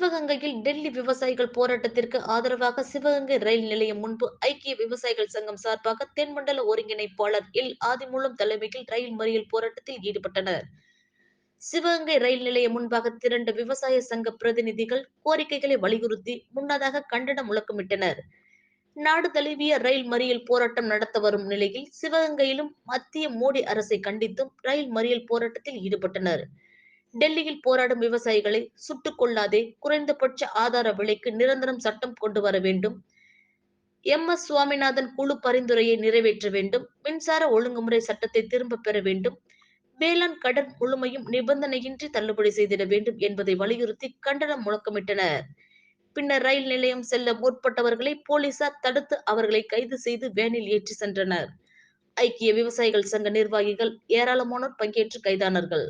சிவகங்கையில் டெல்லி விவசாயிகள் போராட்டத்திற்கு ஆதரவாக சிவகங்கை ரயில் நிலையம் முன்பு ஐக்கிய விவசாயிகள் சங்கம் சார்பாக தென்மண்டல ஒருங்கிணைப்பாளர் எல் ஆதிமூலம் தலைமையில் ரயில் மறியல் போராட்டத்தில் ஈடுபட்டனர். சிவகங்கை ரயில் நிலையம் முன்பாக திரண்ட விவசாய சங்க பிரதிநிதிகள் கோரிக்கைகளை வலியுறுத்தி முன்னதாக கண்டன முழக்கமிட்டனர். நாடு தழுவிய ரயில் மறியல் போராட்டம் நடத்த வரும் நிலையில் சிவகங்கையிலும் மத்திய மோடி அரசை கண்டித்தும் ரயில் மறியல் போராட்டத்தில் ஈடுபட்டனர். டெல்லியில் போராடும் விவசாயிகளை சுட்டுக் கொள்ளாதே குறைந்தபட்ச ஆதார விலைக்கு நிரந்தரம் சட்டம் கொண்டு வர வேண்டும். எம். எஸ். சுவாமிநாதன் குழு பரிந்துரையை நிறைவேற்ற வேண்டும். மின்சார ஒழுங்குமுறை சட்டத்தை திரும்ப பெற வேண்டும். வேளாண் கடன் முழுமையும் நிபந்தனையின்றி தள்ளுபடி செய்திட வேண்டும் என்பதை வலியுறுத்தி கண்டனம் முழக்கமிட்டனர். பின்னர் ரயில் நிலையம் செல்ல முற்பட்டவர்களை போலீசார் தடுத்து அவர்களை கைது செய்து வேனில் ஏற்றி சென்றனர். ஐக்கிய விவசாயிகள் சங்க நிர்வாகிகள் ஏராளமானோர் பங்கேற்று கைதானார்கள்.